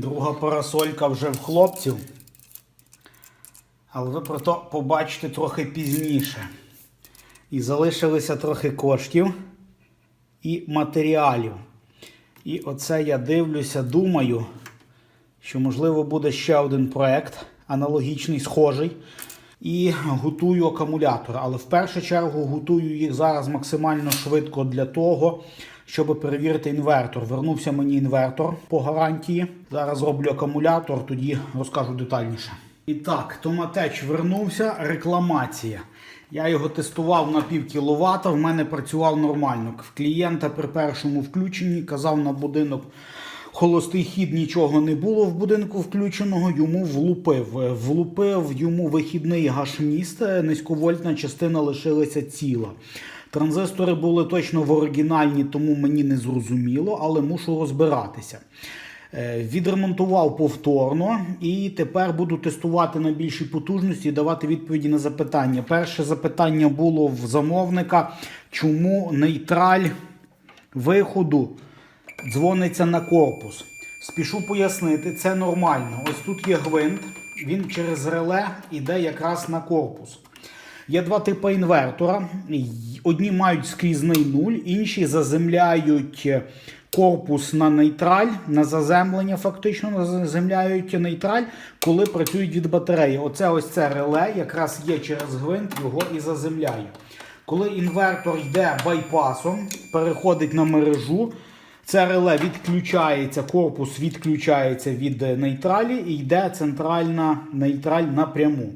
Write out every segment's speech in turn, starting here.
Друга парасолька вже в хлопців. Але ви про то побачите трохи пізніше. І залишилося трохи коштів і матеріалів. І оце я дивлюся, думаю, що можливо буде ще один проект, аналогічний, схожий. І готую акумулятор. Але в першу чергу готую їх зараз максимально швидко для того, щоб перевірити інвертор. Вернувся мені інвертор по гарантії. Зараз зроблю акумулятор, тоді розкажу детальніше. І так, Томатеч вернувся, рекламація. Я його тестував на пів кіловата, в мене працював нормально. В клієнта при першому включенні казав на будинок холостий хід нічого не було в будинку включеного, йому влупив. Влупив йому вихідний гашміст, низьковольтна частина лишилася ціла. Транзистори були точно в оригінальні, тому мені не зрозуміло, але мушу розбиратися. Е, Відремонтував повторно і тепер буду тестувати на більшій потужності і давати відповіді на запитання. Перше запитання було в замовника, чому нейтраль виходу дзвониться на корпус. Спішу пояснити, це нормально. Ось тут є гвинт, він через реле йде якраз на корпус. Є два типи інвертора. Одні мають скрізний нуль, інші заземляють корпус на нейтраль, на заземлення фактично заземляють нейтраль, коли працюють від батареї. Оце ось це реле якраз є через гвинт, його і заземляє. Коли інвертор йде байпасом, переходить на мережу, це реле відключається, корпус відключається від нейтралі і йде центральна нейтраль напряму.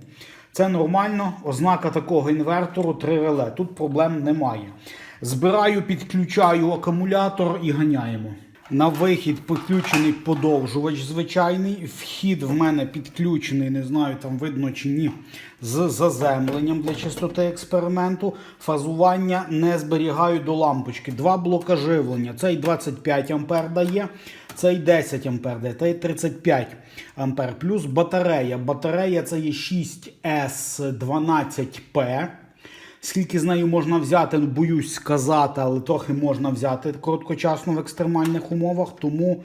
Це нормально, ознака такого інвертору три реле. Тут проблем немає. Збираю, підключаю акумулятор і ганяємо. На вихід підключений подовжувач звичайний. Вхід в мене підключений, не знаю, там видно чи ні, з заземленням для чистоти експерименту. Фазування не зберігаю до лампочки. Два блока живлення. Цей 25 ампер дає, цей 10 ампер дає, цей 35 ампер. Плюс батарея. Батарея це є 6S12P. Скільки з нею можна взяти, ну, боюсь сказати, але трохи можна взяти короткочасно в екстремальних умовах, тому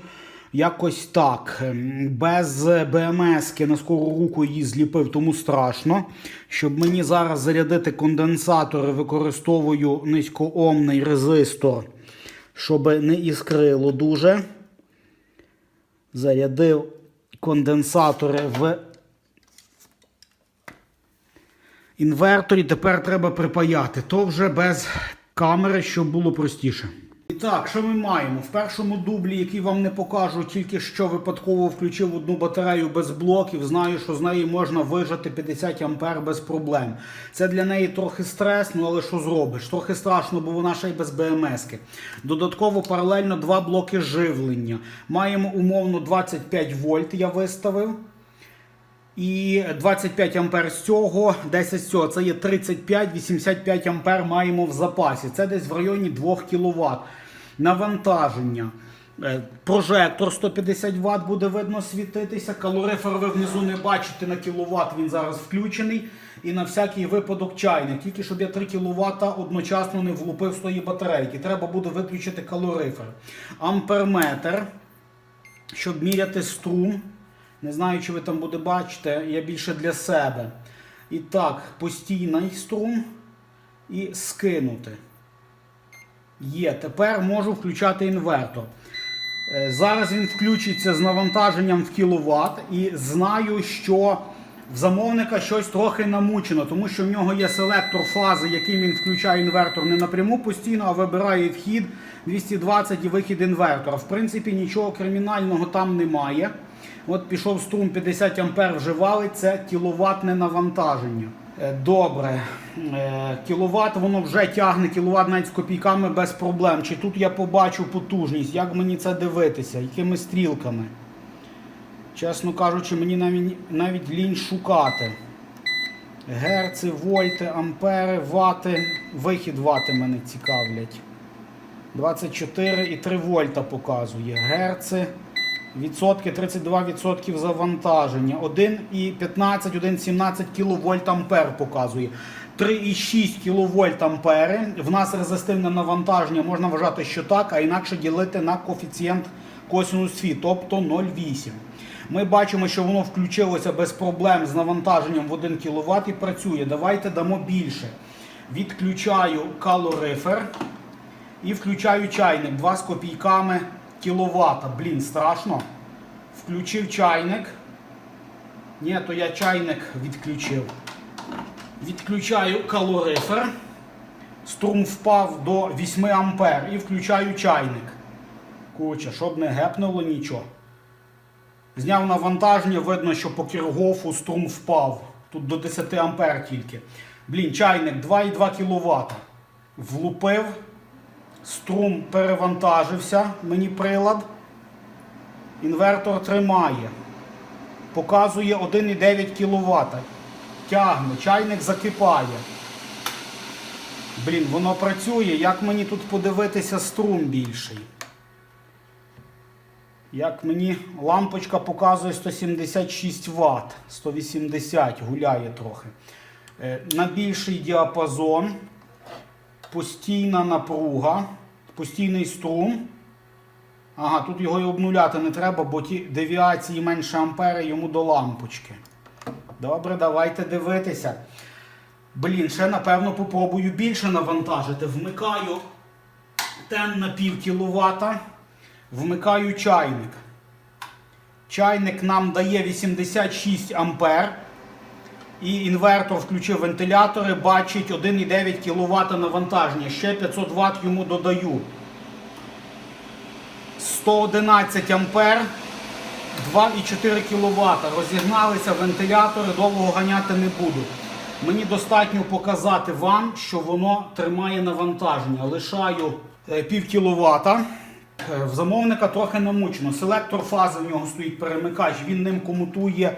якось так. Без БМС на скору руку її зліпив, тому страшно. Щоб мені зараз зарядити конденсатори, використовую низькоомний резистор, щоб не іскрило дуже. Зарядив конденсатори в інверторі тепер треба припаяти. То вже без камери, щоб було простіше. Так, що ми маємо? В першому дублі, який вам не покажу, тільки що випадково включив одну батарею без блоків. Знаю, що з неї можна вижати 50 ампер без проблем. Це для неї трохи стрес, ну але що зробиш? Трохи страшно, бо вона ще й без БМСки. Додатково паралельно два блоки живлення. Маємо умовно 25 вольт, я виставив. І 25 ампер з цього, 10 з цього, це є 35-85 ампер маємо в запасі. Це десь в районі 2 кВт. Навантаження. Е, Прожектор 150 Вт буде видно світитися. Калорифер ви внизу не бачите на кіловат, він зараз включений. І на всякий випадок чайник. Тільки щоб я 3 кВт одночасно не влупив з тої батарейки. Треба буде виключити калорифер. Амперметр, щоб міряти струм. Не знаю, чи ви там буде бачите, я більше для себе. І так, постійний струм і скинути. Є. Тепер можу включати інвертор. Е, Зараз він включиться з навантаженням в кіловат і знаю, що в замовника щось трохи намучено, тому що в нього є селектор фази, яким він включає інвертор не напряму постійно, а вибирає вхід 220 і вихід інвертора. В принципі, нічого кримінального там немає. От пішов струм 50 ампер вже валить, це кіловатне навантаження. Е, Добре, Е, кіловат воно вже тягне, кіловат навіть з копійками без проблем. Чи тут я побачу потужність, як мені це дивитися, якими стрілками? Чесно кажучи, мені навіть, навіть лінь шукати. Герци, вольти, ампери, вати. Вихід вати мене цікавлять. 24,3 вольта показує. Герци. Відсотки 32% завантаження. 1,15, 1,17 кВт показує. 3,6 кВт ампери. В нас резистивне навантаження можна вважати, що так, а інакше ділити на коефіцієнт косинус фі, тобто 0,8. Ми бачимо, що воно включилося без проблем з навантаженням в 1 кВт і працює. Давайте дамо більше. Відключаю калорифер і включаю чайник 2 з копійками кіловата. Блін, страшно. Включив чайник. Ні, то я чайник відключив. Відключаю калорифер. Струм впав до 8 ампер і включаю чайник. Куча, щоб не гепнуло нічого. Зняв навантаження, видно, що по Кіргофу струм впав. Тут до 10 ампер тільки. Блін, чайник 2,2 кВт. Влупив. Струм перевантажився, мені прилад. Інвертор тримає. Показує 1,9 кВт. Тягне, чайник закипає. Блін, воно працює. Як мені тут подивитися струм більший? Як мені лампочка показує 176 Вт, 180 гуляє трохи. Е, На більший діапазон, постійна напруга, постійний струм. Ага, тут його і обнуляти не треба, бо ті девіації менше ампери йому до лампочки. Добре, давайте дивитися. Блін, ще напевно попробую більше навантажити. Вмикаю тен на пів кіловата. Вмикаю чайник. Чайник нам дає 86 ампер. І інвертор включив вентилятори, бачить 1,9 кВт навантаження. Ще 500 Вт йому додаю. 111 ампер, 2,4 кВт. Розігналися вентилятори, довго ганяти не буду. Мені достатньо показати вам, що воно тримає навантаження. Лишаю е, пів кіловата. Е, В замовника трохи намучено. Селектор фази в нього стоїть перемикач, він ним комутує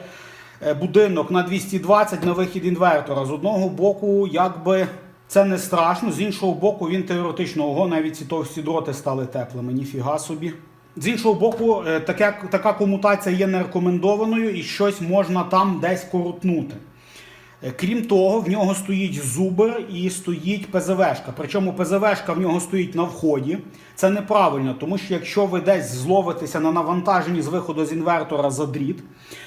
будинок на 220 на вихід інвертора. З одного боку, якби це не страшно, з іншого боку, він теоретично ого, навіть ці товсті дроти стали теплими, ніфіга собі. З іншого боку, е, таке, така комутація є нерекомендованою і щось можна там десь коротнути. Е, Крім того, в нього стоїть зубр і стоїть ПЗВшка. Причому ПЗВшка в нього стоїть на вході. Це неправильно, тому що якщо ви десь зловитеся на навантаженні з виходу з інвертора за дріт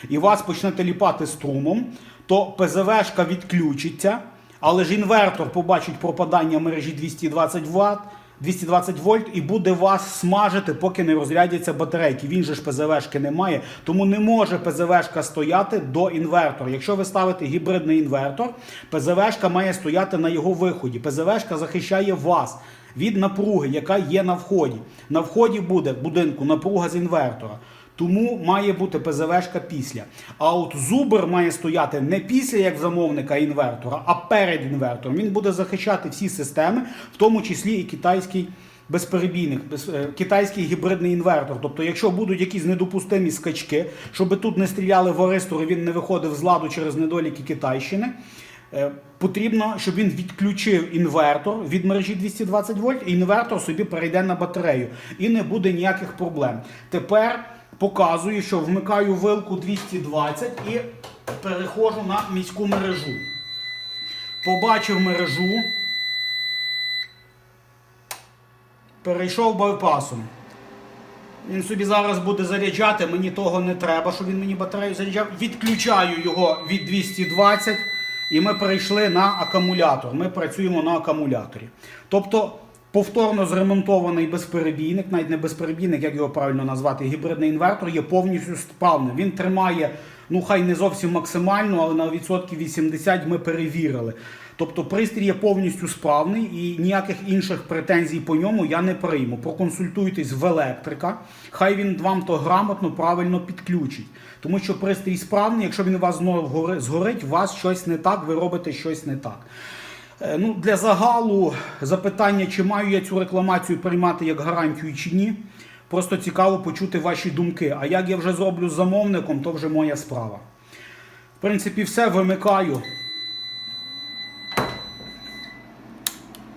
і вас почнете ліпати струмом, то ПЗВшка відключиться, але ж інвертор побачить пропадання мережі 220 Вт. 220 вольт і буде вас смажити, поки не розрядяться батарейки. Він же ж ПЗВшки немає, тому не може ПЗВшка стояти до інвертора. Якщо ви ставите гібридний інвертор, ПЗВшка має стояти на його виході. ПЗВшка захищає вас від напруги, яка є на вході. На вході буде будинку напруга з інвертора. Тому має бути ПЗВшка після. А от зубр має стояти не після як замовника інвертора, а перед інвертором. Він буде захищати всі системи, в тому числі і китайський безперебійник, без, е, китайський гібридний інвертор. Тобто, якщо будуть якісь недопустимі скачки, щоб тут не стріляли варистори, він не виходив з ладу через недоліки Китайщини. Е, Потрібно, щоб він відключив інвертор від мережі 220 вольт, і інвертор собі перейде на батарею. І не буде ніяких проблем. Тепер показую, що вмикаю вилку 220 і переходжу на міську мережу. Побачив мережу. Перейшов байпасом. Він собі зараз буде заряджати, мені того не треба, щоб він мені батарею заряджав. Відключаю його від 220 і ми перейшли на акумулятор. Ми працюємо на акумуляторі. Тобто повторно зремонтований безперебійник, навіть не безперебійник, як його правильно назвати, гібридний інвертор є повністю справним. Він тримає, ну хай не зовсім максимально, але на відсотків 80 ми перевірили. Тобто пристрій є повністю справний і ніяких інших претензій по ньому я не прийму. Проконсультуйтесь в електрика, хай він вам то грамотно, правильно підключить. Тому що пристрій справний, якщо він у вас знову гори- згорить, у вас щось не так, ви робите щось не так. Е, Ну, для загалу запитання, чи маю я цю рекламацію приймати як гарантію чи ні. Просто цікаво почути ваші думки. А як я вже зроблю з замовником, то вже моя справа. В принципі, все вимикаю.